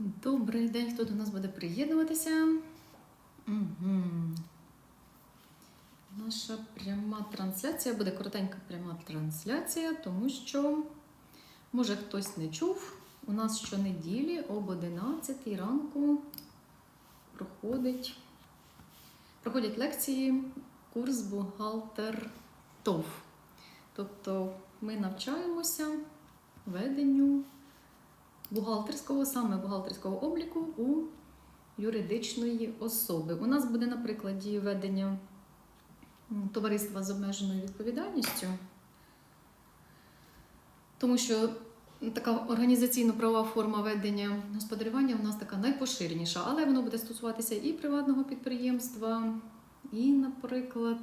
Добрий день, хто до нас буде приєднуватися? Угу. Наша пряма трансляція буде коротенька пряма трансляція, тому що, може, хтось не чув, у нас щонеділі об 11 ранку проходить, проходять лекції курс бухгалтер ТОВ. Тобто ми навчаємося веденню бухгалтерського, саме бухгалтерського обліку у юридичної особи. У нас буде на прикладі ведення товариства з обмеженою відповідальністю, тому що така організаційно-правова форма ведення господарювання у нас така найпоширеніша, але воно буде стосуватися і приватного підприємства, і, наприклад,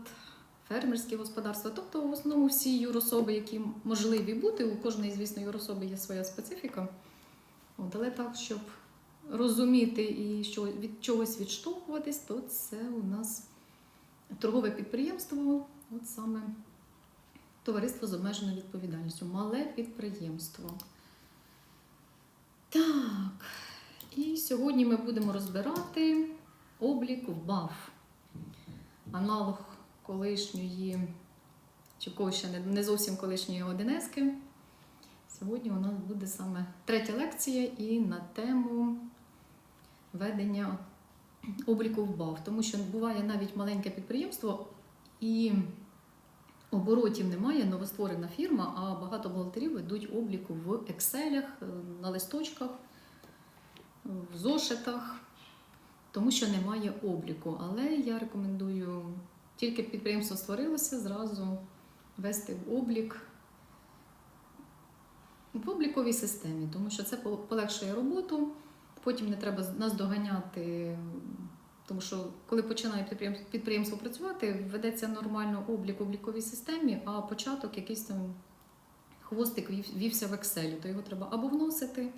фермерські господарства, тобто в основному всі юрособи, які можливі бути, у кожної, звісно, юрособи є своя специфіка. От, але так, щоб розуміти і що від чогось відштовхуватись, то це у нас торгове підприємство, от саме товариство з обмеженою відповідальністю, мале підприємство. Так, і сьогодні ми будемо розбирати облік БАФ. Аналог колишньої, чи ще не зовсім колишньої Одинески. Сьогодні у нас буде саме третя лекція і на тему ведення обліку в БАВ. Тому що буває навіть маленьке підприємство і оборотів немає, новостворена фірма, а багато бухгалтерів ведуть обліку в Excel, на листочках, в зошитах, тому що немає обліку. Але я рекомендую тільки підприємство створилося, зразу вести в облік в обліковій системі, тому що це полегшує роботу. Потім не треба нас доганяти, тому що коли починає підприємство працювати, ведеться нормально облік в обліковій системі, а початок якийсь там хвостик вівся в Excel, то його треба або вносити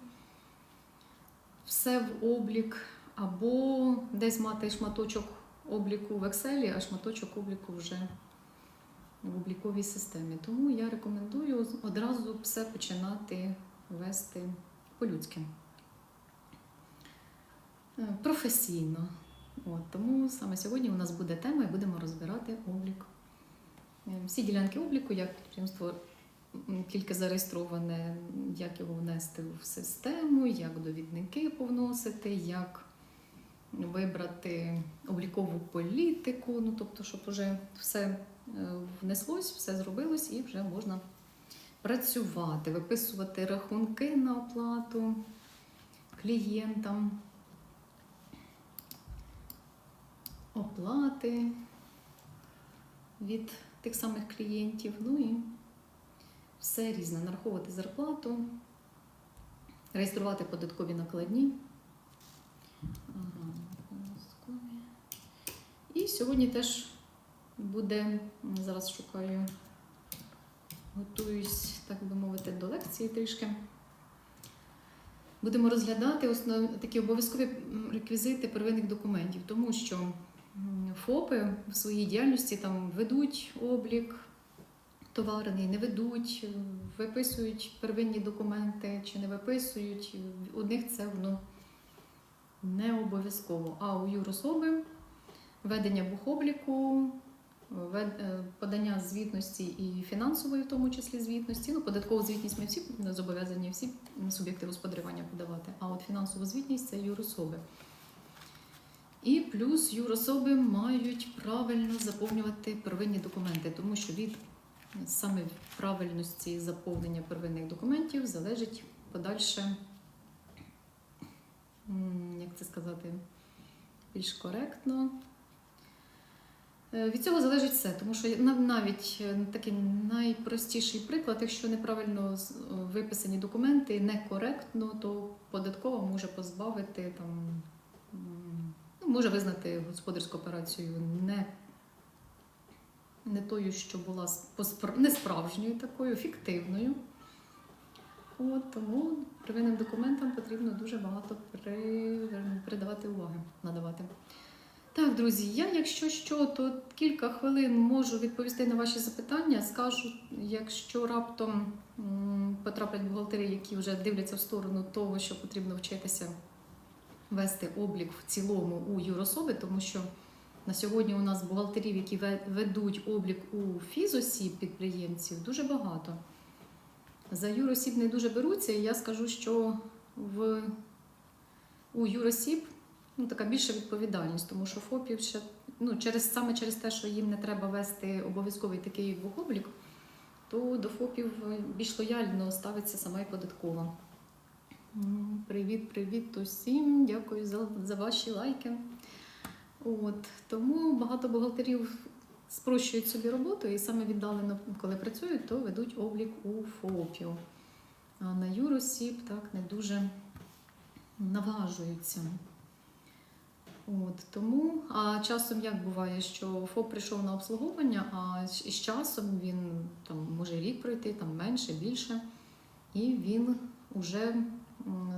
все в облік, або десь мати шматочок обліку в Excel, а шматочок обліку вже в обліковій системі. Тому я рекомендую одразу все починати вести по-людськи. Е, Професійно. От, тому саме сьогодні у нас буде тема і будемо розбирати облік. Е, Всі ділянки обліку, як підприємство тільки зареєстроване, як його внести в систему, як довідники повносити, як вибрати облікову політику, ну тобто, щоб вже все е, внеслось, все зробилось і вже можна працювати, виписувати рахунки на оплату клієнтам, оплати від тих самих клієнтів, ну і все різне, нараховувати зарплату, реєструвати податкові накладні. Ага, податкові. І сьогодні теж буде, зараз шукаю, готуюсь, так би мовити, до лекції трішки. Будемо розглядати основ... такі обов'язкові реквізити первинних документів, тому що ФОПи в своїй діяльності там ведуть облік товарний, не ведуть, виписують первинні документи чи не виписують. У них це воно не обов'язково. А у юрособи ведення бухобліку, е, подання звітності і фінансової, в тому числі звітності. Ну, податкову звітність ми всі зобов'язані всі суб'єкти господарювання подавати. А от фінансову звітність це юрособи. І плюс юрособи мають правильно заповнювати первинні документи, тому що від саме правильності заповнення первинних документів залежить подальше, як це сказати, більш коректно. Е, Від цього залежить все, тому що навіть е, такий найпростіший приклад, якщо неправильно виписані документи, некоректно, то податкова може позбавити там, ну, може визнати господарську операцію не, не тою, що була не справжньою такою, фіктивною. От, тому первинним документам потрібно дуже багато при, придавати уваги, надавати. Так, друзі, я, якщо що, то кілька хвилин можу відповісти на ваші запитання. Скажу, якщо раптом потраплять бухгалтери, які вже дивляться в сторону того, що потрібно вчитися вести облік в цілому у юрособи, тому що на сьогодні у нас бухгалтерів, які ведуть облік у фізосіб підприємців, дуже багато. За юросіб не дуже беруться, і я скажу, що в, у юросіб ну, така більша відповідальність, тому що ФОПів ще ну, через, саме через те, що їм не треба вести обов'язковий такий бухоблік, то до ФОПів більш лояльно ставиться сама і податкова. Привіт, привіт усім. Дякую за, за ваші лайки. От, тому багато бухгалтерів спрощують собі роботу і саме віддалено, коли працюють, то ведуть облік у ФОПів. А на юросіб так не дуже наважуються. От, тому, а часом як буває, що ФОП прийшов на обслуговування, а з часом він там може рік пройти, там менше, більше, і він вже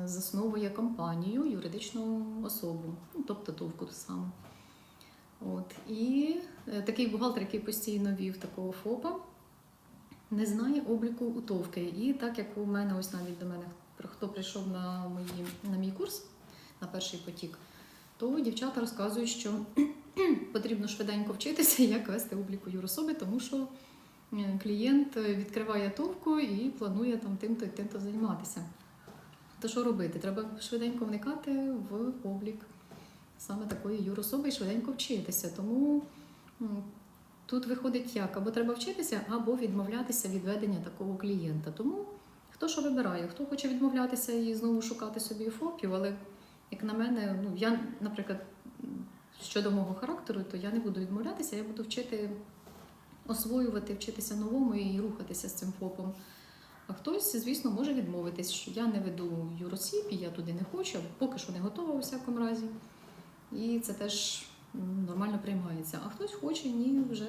засновує компанію, юридичну особу, ну, тобто товку ту саму. От. І е, такий бухгалтер, який постійно вів такого ФОПа, не знає обліку у товки. І так як у мене, ось навіть до мене хто прийшов на, мої, на мій курс на перший потік, то дівчата розказують, що потрібно швиденько вчитися, як вести обліку юрособи, тому що е, клієнт відкриває товку і планує там тим-то і тим-то займатися. То що робити? Треба швиденько вникати в облік саме такої юрособи і швиденько вчитися. Тому тут виходить як, або треба вчитися, або відмовлятися від ведення такого клієнта. Тому хто що вибирає, хто хоче відмовлятися і знову шукати собі ФОПів, але як на мене, ну я, наприклад, щодо мого характеру, то я не буду відмовлятися, я буду вчити освоювати, вчитися новому і рухатися з цим ФОПом. А хтось, звісно, може відмовитись, що я не веду юросіб, і я туди не хочу, поки що не готова у всякому разі. І це теж нормально приймається. А хтось хоче, ні, вже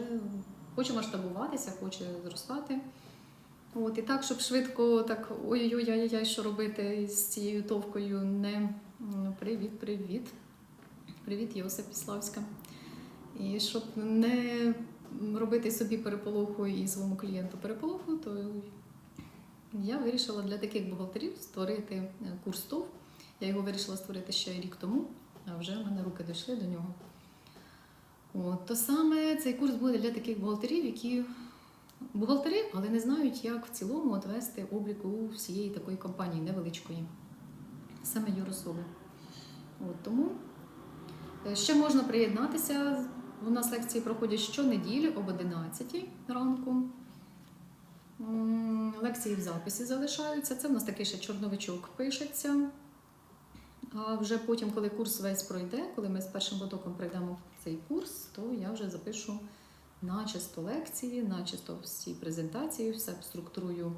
хоче масштабуватися, хоче зростати. От, і так, щоб швидко так ой-ой-ой, що робити з цією товкою, не м, привіт, привіт. Йосип Піславська. І щоб не робити собі переполоху і своєму клієнту переполоху, то я вирішила для таких бухгалтерів створити е, курс ТОВ. Я його вирішила створити ще рік тому, а вже в мене руки дійшли до нього. От, то саме цей курс буде для таких бухгалтерів, які бухгалтери, але не знають, як в цілому от вести облік у всієї такої компанії невеличкої, саме юрособи. От, тому е, ще можна приєднатися. У нас лекції проходять щонеділі об 11 ранку. Лекції в записі залишаються. Це в нас такий ще чорновичок пишеться. А вже потім, коли курс весь пройде, коли ми з першим потоком пройдемо цей курс, то я вже запишу начисто лекції, начисто всі презентації, все структурую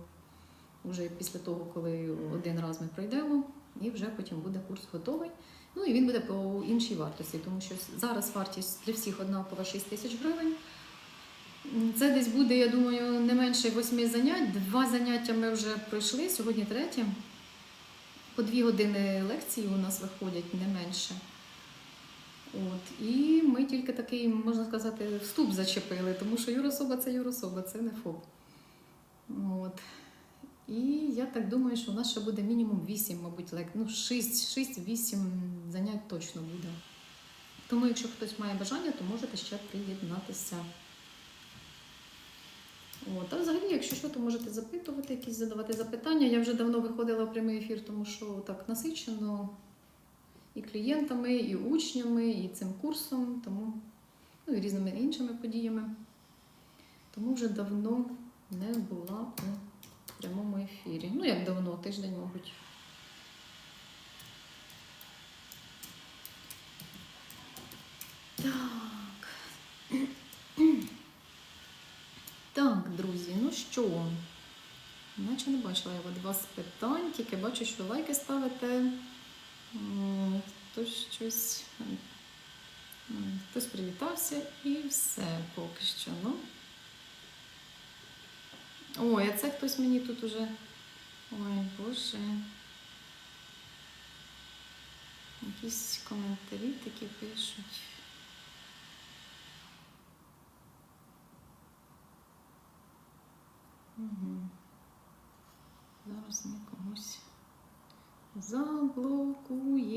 вже після того, коли один раз ми пройдемо, і вже потім буде курс готовий. Ну і він буде по іншій вартості, тому що зараз вартість для всіх однакова 6 тисяч гривень. Це десь буде, я думаю, не менше восьми занять. Два заняття ми вже пройшли, сьогодні третє. По дві години лекції у нас виходять не менше. От. І ми тільки такий, можна сказати, вступ зачепили, тому що юрособа це юрособа, це не ФОП. От. І я так думаю, що у нас ще буде мінімум 8, мабуть, лек... ну, 6-8 занять точно буде. Тому, якщо хтось має бажання, то можете ще приєднатися. От, а взагалі, якщо що, то можете запитувати, якісь задавати запитання. Я вже давно виходила в прямий ефір, тому що так насичено і клієнтами, і учнями, і цим курсом, тому ну, і різними іншими подіями. Тому вже давно не була у прямому ефірі. Ну, як давно, тиждень, мабуть. Так. Так, друзі, ну що? Наче не бачила я від вас питань, тільки бачу, що лайки ставите. Хтось щось. Хтось привітався і все поки що. Ну. Ой, а це хтось мені тут уже. Ой, Боже. Якісь коментарі такі пишуть. Угу. Зараз ми комусь Заблокуємо.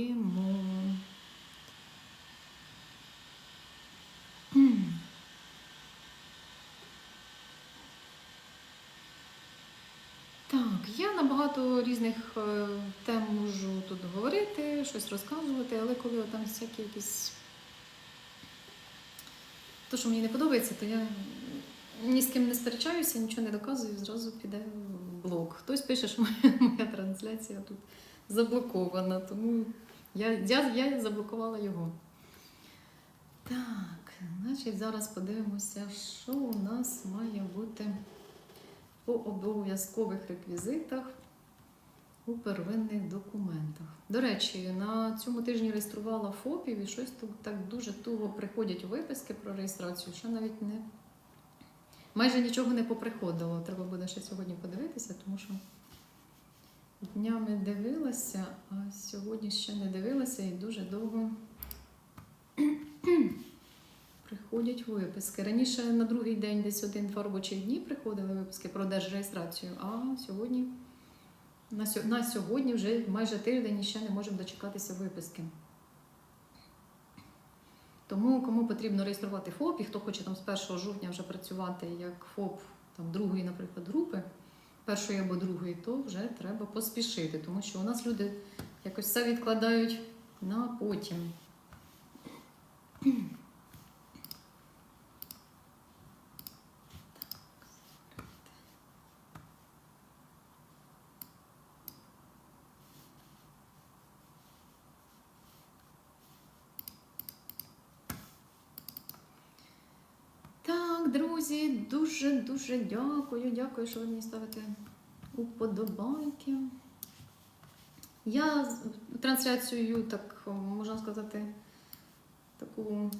Я на багато різних е, тем можу тут говорити, щось розказувати, але коли там всякі якісь. То, що мені не подобається, то я ні з ким не сперечаюся, нічого не доказую, зразу піде в блок. Хтось пише, що моя, моя трансляція тут заблокована, тому я, я, я заблокувала його. Так, значить, зараз подивимося, що у нас має бути по обов'язкових реквізитах у первинних документах. До речі, на цьому тижні реєструвала ФОПів і щось тут так дуже туго приходять виписки про реєстрацію, що навіть не майже нічого не поприходило. Треба буде ще сьогодні подивитися, тому що днями дивилася, а сьогодні ще не дивилася і дуже довго приходять виписки. Раніше на другий день десь один-два робочі дні приходили виписки про держреєстрацію, а сьогодні на, сьогодні вже майже тиждень і ще не можемо дочекатися виписки. Тому кому потрібно реєструвати ФОП, і хто хоче там з 1 жовтня вже працювати як ФОП там, другої, наприклад, групи, першої або другої, то вже треба поспішити, тому що у нас люди якось все відкладають на потім. Так, друзі, дуже дуже дякую. Дякую, що ви мені ставите уподобайки. Я трансляцію, так можна сказати, таку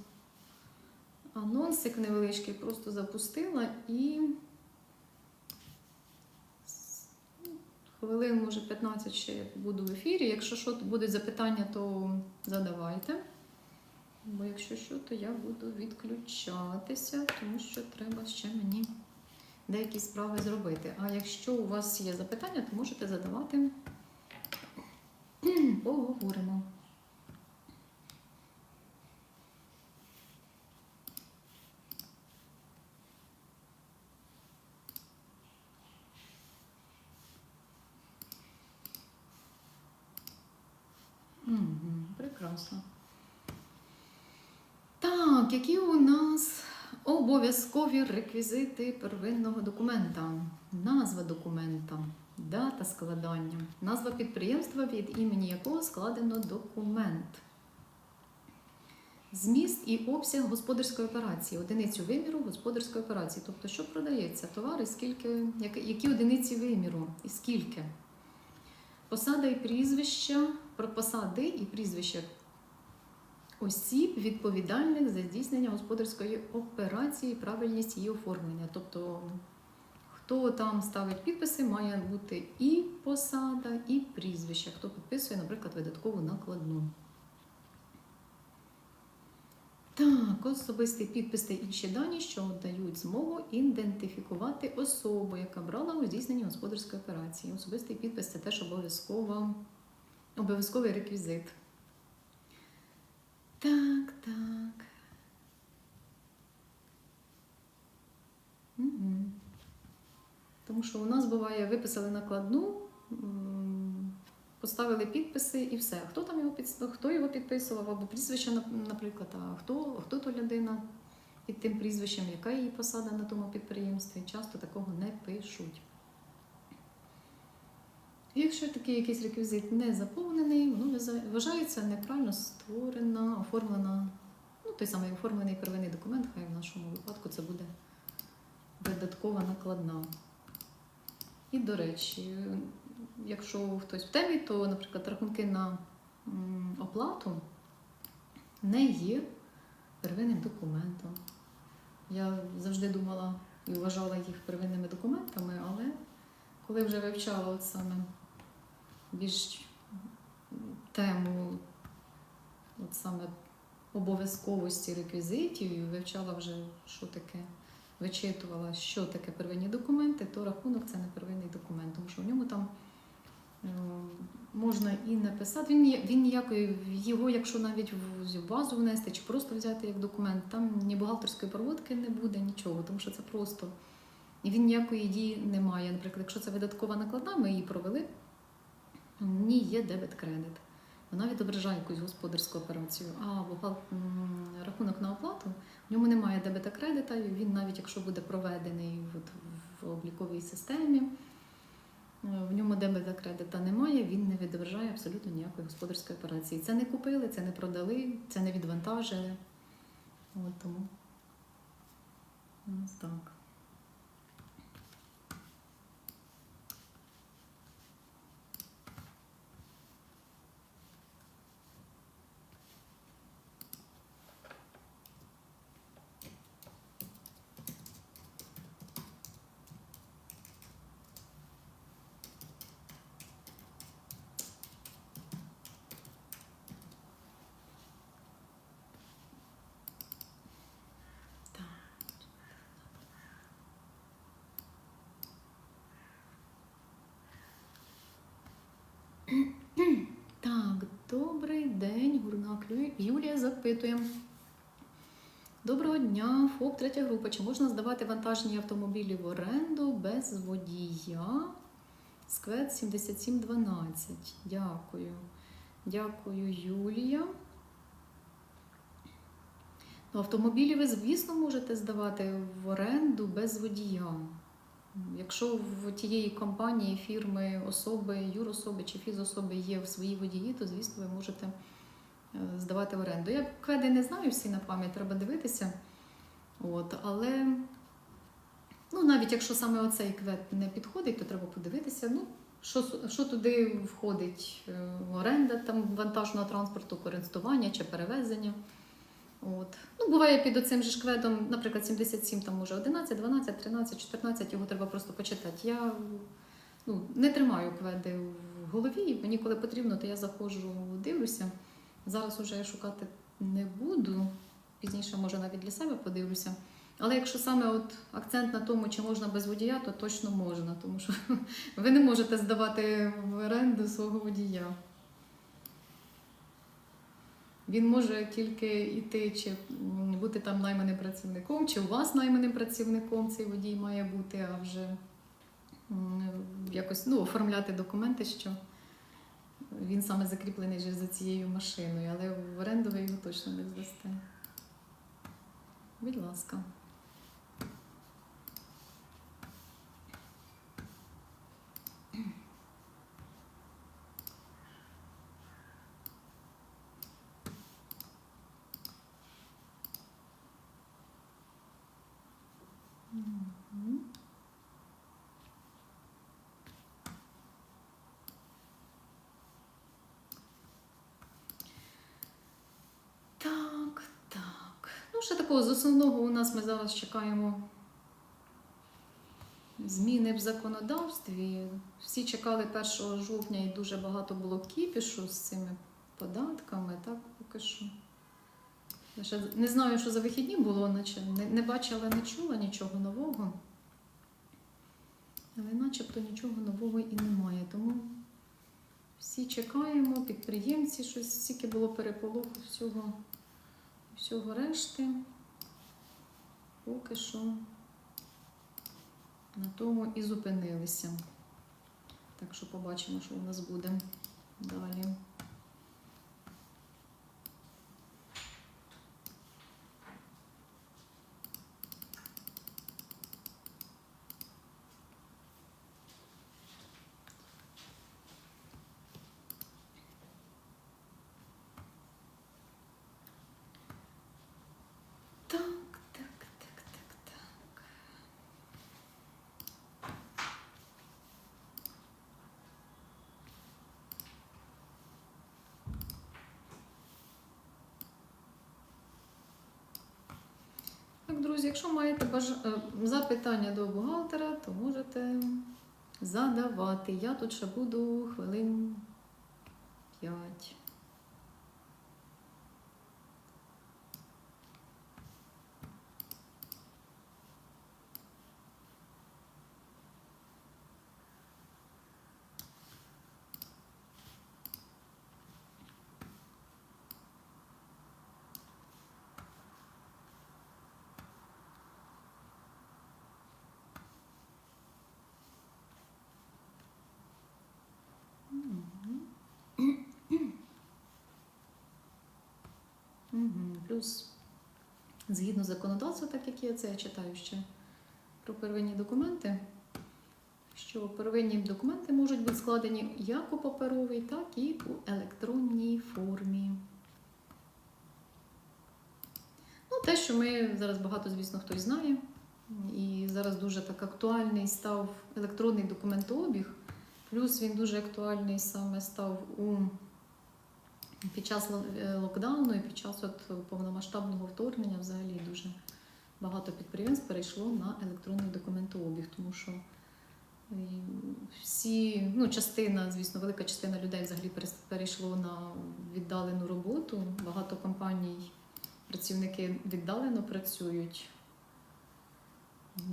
анонсик невеличкий просто запустила і хвилин, може, 15 ще буду в ефірі. Якщо що будуть запитання, то задавайте. Бо якщо що, то я буду відключатися, тому що треба ще мені деякі справи зробити. А якщо у вас є запитання, то можете задавати. Поговоримо. Прекрасно. Так, які у нас обов'язкові реквізити первинного документа? Назва документа, дата складання, назва підприємства, від імені якого складено документ. Зміст і обсяг господарської операції, одиницю виміру господарської операції. Тобто, що продається, товари, скільки, які, одиниці виміру і скільки. Посада і прізвища, посади і прізвища осіб, відповідальних за здійснення господарської операції, правильність її оформлення. Тобто, хто там ставить підписи, має бути і посада, і прізвище. Хто підписує, наприклад, видаткову накладну. Так, особистий підпис та інші дані, що дають змогу ідентифікувати особу, яка брала у здійсненні господарської операції. Особистий підпис це теж обов'язкова, обов'язковий реквізит. Так, так. Угу. Тому що у нас буває, виписали накладну, поставили підписи і все. Хто там його під, хто його підписував, або прізвище, наприклад, а хто, хто то людина під тим прізвищем, яка її посада на тому підприємстві. Часто такого не пишуть. Якщо такий якийсь реквізит не заповнений, воно вважається неправильно створена, оформлена, ну той самий оформлений первинний документ, хай в нашому випадку це буде видаткова накладна. І, до речі, якщо хтось в темі, то, наприклад, рахунки на оплату не є первинним документом. Я завжди думала і вважала їх первинними документами, але коли вже вивчала от саме більш тему от саме обов'язковості реквізитів і вивчала вже, що таке, вичитувала, що таке первинні документи, то рахунок це не первинний документ, тому що в ньому там Е, Можна і не писати. Він, він ніякої, його, якщо навіть в базу внести чи просто взяти як документ, там ні бухгалтерської проводки не буде, нічого, тому що це просто. Він ніякої дії не має. Наприклад, якщо це видаткова накладна, ми її провели, в ній є дебет-кредит. Вона відображає якусь господарську операцію, а рахунок на оплату в ньому немає дебета кредита, і він навіть якщо буде проведений от в обліковій системі, е, в ньому дебета кредита немає, він не відображає абсолютно ніякої господарської операції. Це не купили, це не продали, це не відвантажили. От тому ось так. Так, добрий день, Гурнак Юлія запитує. Доброго дня, ФОП, третя група. Чи можна здавати вантажні автомобілі в оренду без водія? Сквет 7712. Дякую. Дякую, Юлія. Ну, автомобілі ви, звісно, можете здавати в оренду без водія. Якщо в тієї компанії, фірми, особи, юрособи чи фізособи є в своїй водії, то звісно ви можете е, здавати в оренду. Я кведи не знаю всі на пам'ять, треба дивитися. От, але ну, навіть якщо саме оцей квет не підходить, то треба подивитися, ну, що, що туди входить е, оренда там, вантажного транспорту, користування чи перевезення. От. Ну, буває під оцим же ж кведом, наприклад, 77, там може 11, 12, 13, 14, його треба просто почитати. Я ну, не тримаю кведи в голові, мені коли потрібно, то я заходжу, дивлюся. Зараз уже я шукати не буду. Пізніше, може, навіть для себе подивлюся. Але якщо саме от акцент на тому, чи можна без водія, то точно можна, тому що ви не можете здавати в оренду свого водія. Він може тільки йти, чи бути там найманим працівником, чи у вас найманим працівником цей водій має бути, а вже якось ну, оформляти документи, що він саме закріплений за цією машиною, але в оренду ви його точно не здасте. Будь ласка. Мгм. Так, так. Ну, ще такого з основного у нас ми зараз чекаємо зміни в законодавстві. Всі чекали 1 жовтня і дуже багато було кіпішу з цими податками, так поки що. Я ще не знаю, що за вихідні було, наче не, бачила, не чула нічого нового. Але начебто нічого нового і немає. Тому всі чекаємо, підприємці, щось стільки було переполоху всього, всього решти. Поки що на тому і зупинилися. Так що побачимо, що у нас буде далі. Так, так, так, так, так. Так, друзі, якщо маєте баж... е, запитання до бухгалтера, то можете задавати. Я тут ще буду хвилин 5. Згідно законодавства, так як є, це я читаю ще про первинні документи, що первинні документи можуть бути складені як у паперовій, так і у електронній формі. Ну, те, що ми зараз багато, звісно, хтось знає. І зараз дуже так актуальний став електронний документообіг. Плюс він дуже актуальний саме став у під час е, локдауну і під час от повномасштабного вторгнення взагалі дуже багато підприємств перейшло на електронний документообіг, тому що е, всі, ну, частина, звісно, велика частина людей взагалі перейшло на віддалену роботу. Багато компаній, працівники віддалено працюють.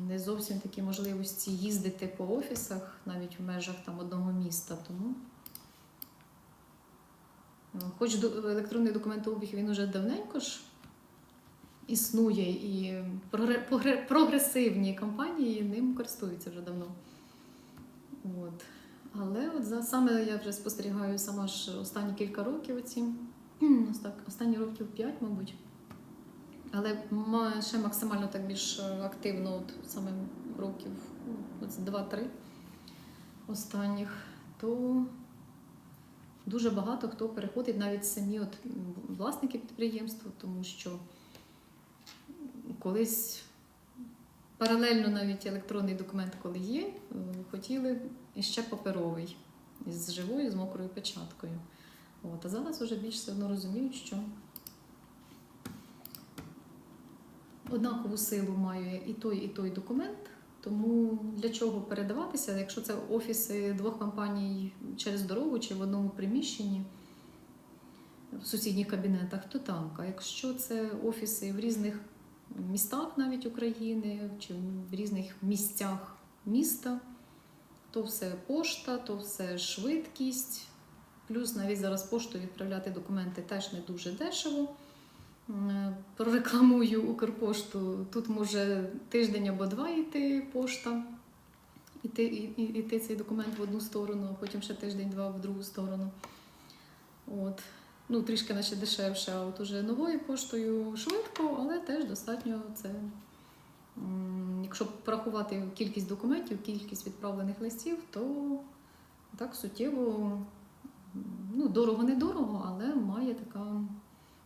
Не зовсім такі можливості їздити по офісах, навіть в межах там одного міста. Тому Хоч електронний документообіг він уже давненько ж існує, і прогре- прогре- прогресивні компанії ним користуються вже давно. От. Але от за, саме я вже спостерігаю сама ж останні кілька років оці, останні років 5, мабуть. Але ще максимально так більш е, активно, от саме років ну, от 2-3 останніх, то дуже багато хто переходить, навіть самі от власники підприємства, тому що колись паралельно навіть електронний документ, коли є, е, хотіли ще паперовий з живою, з мокрою печаткою. От, а зараз вже більш все одно розуміють, що однакову силу має і той, і той документ. Тому для чого передаватися, якщо це офіси двох компаній через дорогу чи в одному приміщенні в сусідніх кабінетах, то так. А якщо це офіси в різних містах навіть України чи в різних місцях міста, то все пошта, то все швидкість. Плюс навіть зараз поштою відправляти документи теж не дуже дешево. М, Прорекламую Укрпошту. Тут може тиждень або два йти пошта, іти, і- і- іти цей документ в одну сторону, а потім ще тиждень-два в другу сторону. От. Ну, трішки наче дешевше, а от уже новою поштою швидко, але теж достатньо це. Якщо порахувати кількість документів, кількість відправлених листів, то так суттєво ну, дорого не дорого, але має така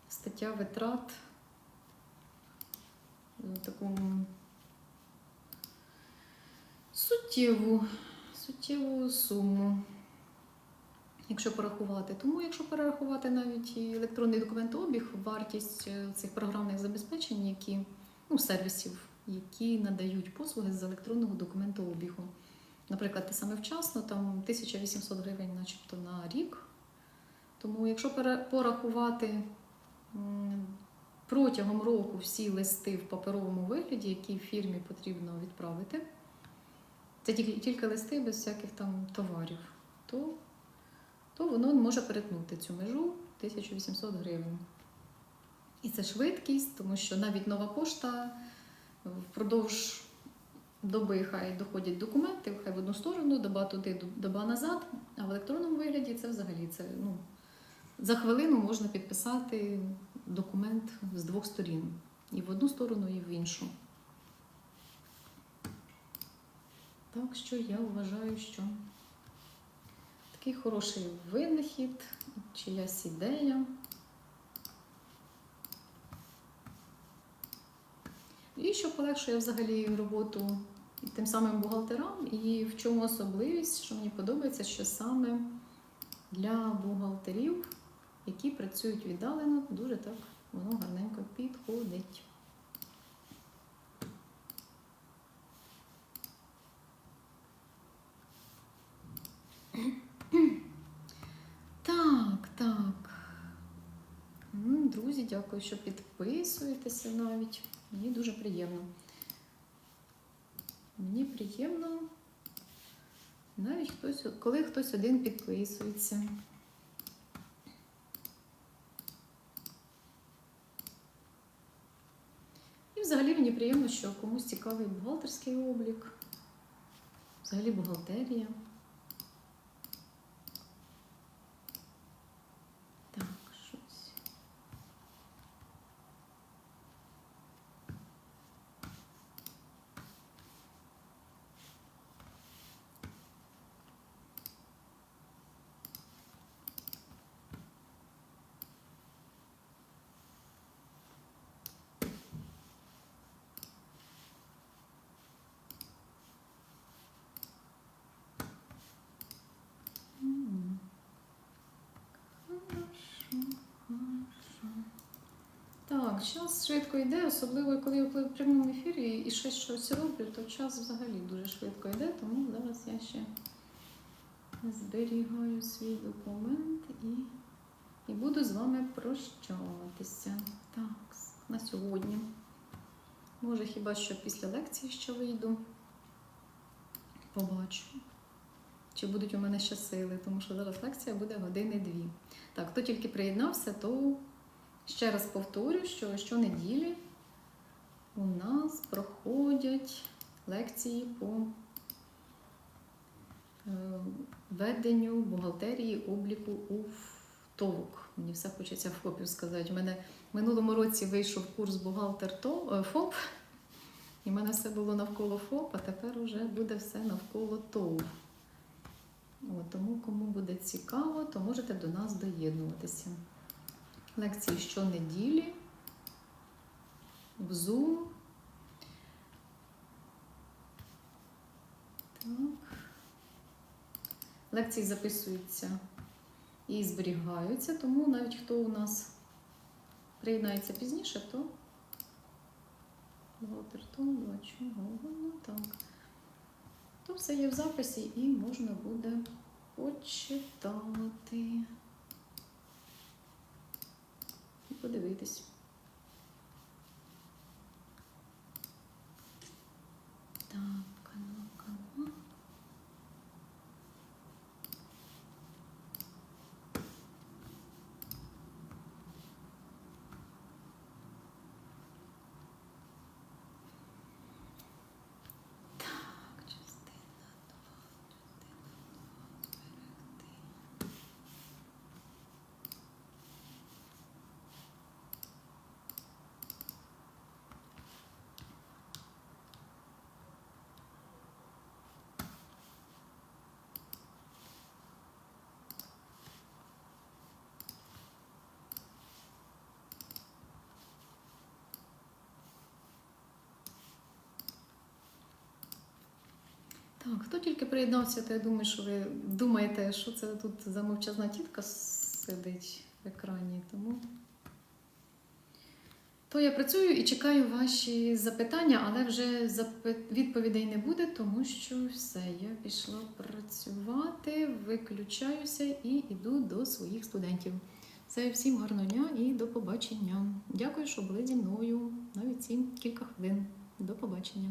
стаття витрат таку суттєву, суттєву суму, якщо порахувати. Тому, якщо перерахувати навіть і електронний документообіг, вартість е, цих програмних забезпечень, які ну, сервісів, які надають послуги з електронного документообігу. Наприклад, те саме вчасно, там 1800 гривень, начебто на рік. Тому, якщо порахувати протягом року всі листи в паперовому вигляді, які фірмі потрібно відправити, це тільки, тільки листи без всяких там товарів, то, то воно може перетнути цю межу 1800 гривень. І це швидкість, тому що навіть нова пошта впродовж доби хай доходять документи, хай в одну сторону, доба туди, доба назад, а в електронному вигляді це взагалі це, ну, за хвилину можна підписати документ з двох сторін. І в одну сторону, і в іншу. Так що я вважаю, що такий хороший винахід, чиясь ідея. І що полегшує взагалі роботу тим самим бухгалтерам, і в чому особливість, що мені подобається, що саме для бухгалтерів, які працюють віддалено, дуже так воно гарненько підходить. Так, так. Друзі, дякую, що підписуєтеся навіть. Мені дуже приємно. Мені приємно, навіть хтось, коли хтось один підписується. Взагалі мені приємно, що комусь цікавий бухгалтерський облік, взагалі бухгалтерія. Так, щось. Так, час швидко йде, особливо коли я в прямому ефірі і ще щось роблю, то час взагалі дуже швидко йде, тому зараз я ще зберігаю свій документ і, і буду з вами прощатися. Так, на сьогодні. Може, хіба що після лекції ще вийду. Побачу. Чи будуть у мене ще сили, тому що зараз лекція буде години-дві. Так, хто тільки приєднався, то ще раз повторю, що щонеділі у нас проходять лекції по е, веденню бухгалтерії обліку у ТОВК. Мені все хочеться в ФОПів сказати. У мене в минулому році вийшов курс бухгалтер е, ФОП, і в мене все було навколо ФОП, а тепер вже буде все навколо ТОВ. Тому кому буде цікаво, то можете до нас доєднуватися. Лекції щонеділі в Zoom. Так. Лекції записуються і зберігаються, тому навіть хто у нас приєднається пізніше, то Валтертон, ну так. То все є в записі і можна буде почитати і подивитись. Так, канал, канал. Так, частина два, частина два, зберегти. Так, хто тільки приєднався, то я думаю, що ви думаєте, що це тут за мовчазна тітка сидить в екрані. Тому то я працюю і чекаю ваші запитання, але вже відповідей не буде, тому що все, я пішла працювати, виключаюся і йду до своїх студентів. Все, всім гарного дня і до побачення. Дякую, що були зі мною навіть ці кілька хвилин. До побачення.